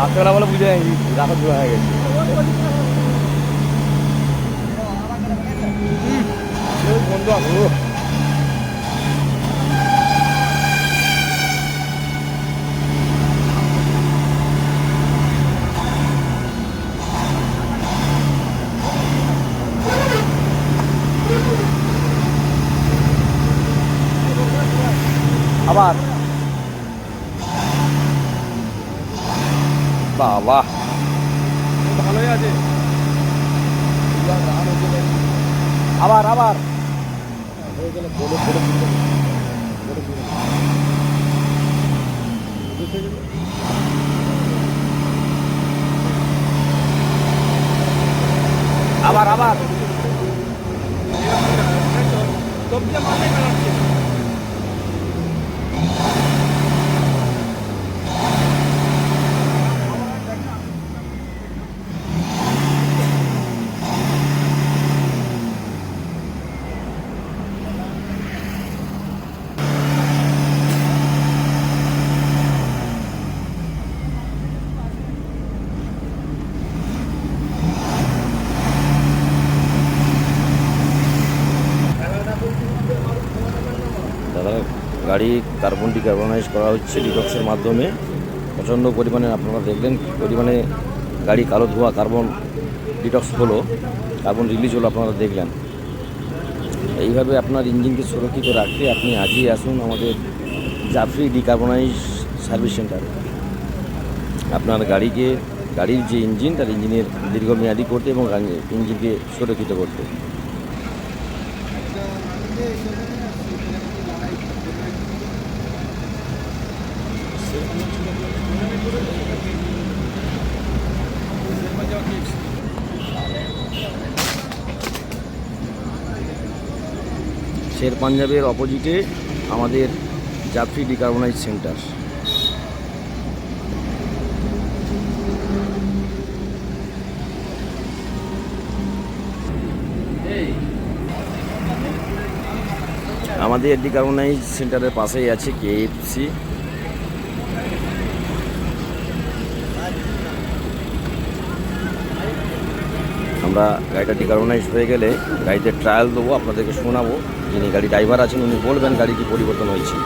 রাত্রেবেলা বলে বুঝে যায়নি রাখা ধোয়া হয়ে গেছে। বন্ধু আসব আবার? বাবা। ভালোই আছে আবার আবার। আবার আবার। সবজি মাঝে কাটাচ্ছে দাদা গাড়ি কার্বন ডিকার্বনাইজ করা হচ্ছে ডিটক্সের মাধ্যমে। প্রচণ্ড পরিমাণে আপনারা দেখলেন পরিমাণে গাড়ি কালো ধোঁয়া, কার্বন ডিটক্স হলো, কার্বন রিলিজ হলো আপনারা দেখলেন। এইভাবে আপনার ইঞ্জিনকে সুরক্ষিত রাখতে আপনি আজই আসুন আমাদের জাফরি ডিকার্বনাইজ সার্ভিস সেন্টার। আপনার গাড়িকে, গাড়ির যে ইঞ্জিন, তার ইঞ্জিনের দীর্ঘমেয়াদী করতে এবং ইঞ্জিনকে সুরক্ষিত করতে। শের পাঞ্জাবের অপোজিটে আমাদের জাফরি ডিকার্বনাইজ সেন্টার। আমাদের ডিকার্বনাইজ সেন্টারের পাশেই আছে কেএফসি আমরা গাড়িটা ডিকারোনাইজ হয়ে গেলে গাড়িতে ট্রায়াল দেবো, আপনাদেরকে শোনাবো। যিনি গাড়ি ড্রাইভার আছেন, উনি বলবেন গাড়ি কি পরিবর্তন হয়েছে।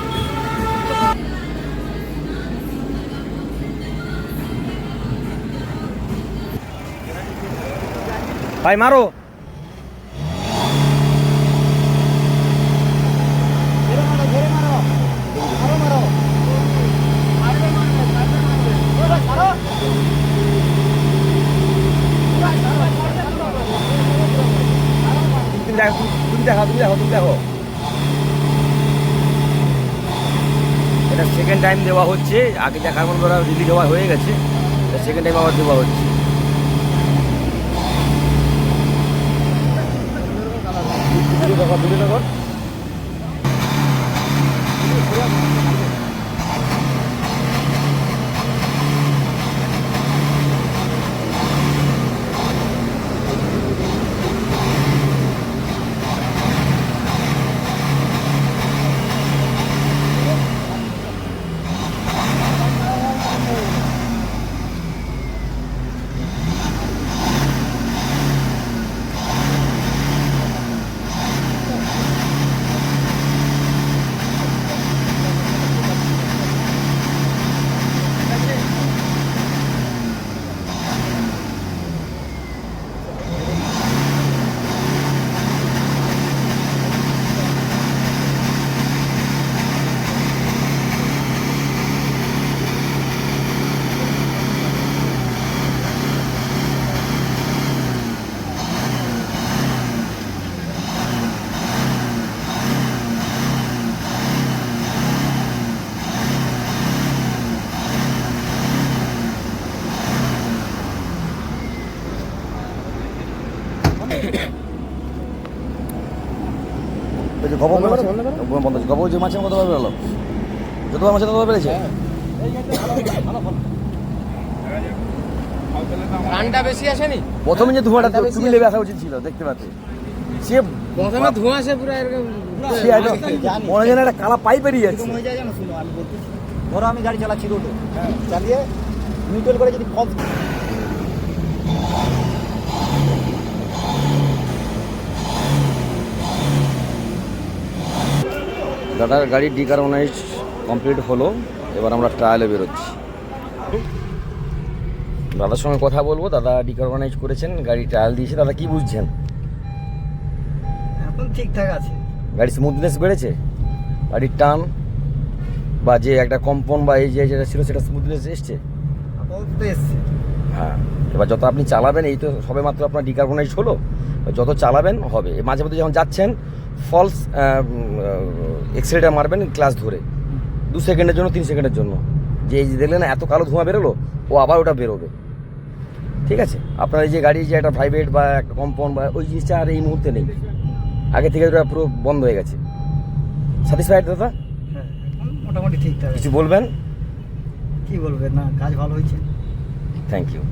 ভাই, মারো তুমি দেখো তুমি দেখো তুমি দেখো। এটা সেকেন্ড টাইম দেওয়া হচ্ছে, আগে যা কার্বন করা রিলিজ হওয়া হয়ে গেছে সেকেন্ড টাইম আবার দেওয়া হচ্ছে। দুটো দেখো দুটো দেখো ওই যে খবর বন্ধ আছে। খবর যে মাছের কত বেরোলো। যতবার মাছের ততবার বেড়েছে রানটা বেশি আসেনি? প্রথমে যে ধোঁয়াটা বেশি তুমি লেবে আসা উচিত ছিল দেখতে পাচ্ছি সে প্রথমে ধোঁয়া পুরো এরকম। মনে যেন একটা কালা পাই বেরিয়ে যাচ্ছে। যায় জানো আমি ধরো আমি গাড়ি চালাচ্ছি রোডে। চালিয়ে নিউট্রাল করে যদি কম দাদার গাড়ি ডিকার্বনাইজ কমপ্লিট হলো এবার আমরা ট্রায়ালে বেরোচ্ছি। দাদার সঙ্গে কথা বলব দাদা ডিকার্বনাইজ করেছেন গাড়ি ট্রায়াল দিয়েছে দাদা কি বুঝছেন? এখন ঠিকঠাক আছে। গাড়ির স্মুথনেস বেড়েছে? গাড়ির টান বা যে একটা কম্পন বা এই যে যেটা ছিল সেটা স্মুথনেস এসছে? এসছে। হ্যাঁ এবার যত আপনি চালাবেন এই তো সবে মাত্র আপনার ডিকার্বনাইজ হলো যত চালাবেন হবে। মাঝে মধ্যে যখন যাচ্ছেন ফলস এক্সরেটা মারবেন ক্লাস ধরে। দু সেকেন্ডের জন্য তিন সেকেন্ডের জন্য। যে এই যে দেখলেন না, এত কালো ধোঁয়া বেরোলো ও আবার ওটা বেরোবে। ঠিক আছে? আপনার এই যে গাড়ি যে একটা প্রাইভেট বা একটা কম্পাউন্ড বা ওই জিনিসটা আর এই মুহূর্তে নেই। আগে থেকে ওটা পুরো বন্ধ হয়ে গেছে। স্যাটিসফাইড দাদা? হ্যাঁ মোটামুটি ঠিকঠাক কিছু বলবেন? কি বলবেন? না কাজ ভালো হয়েছে। Thank you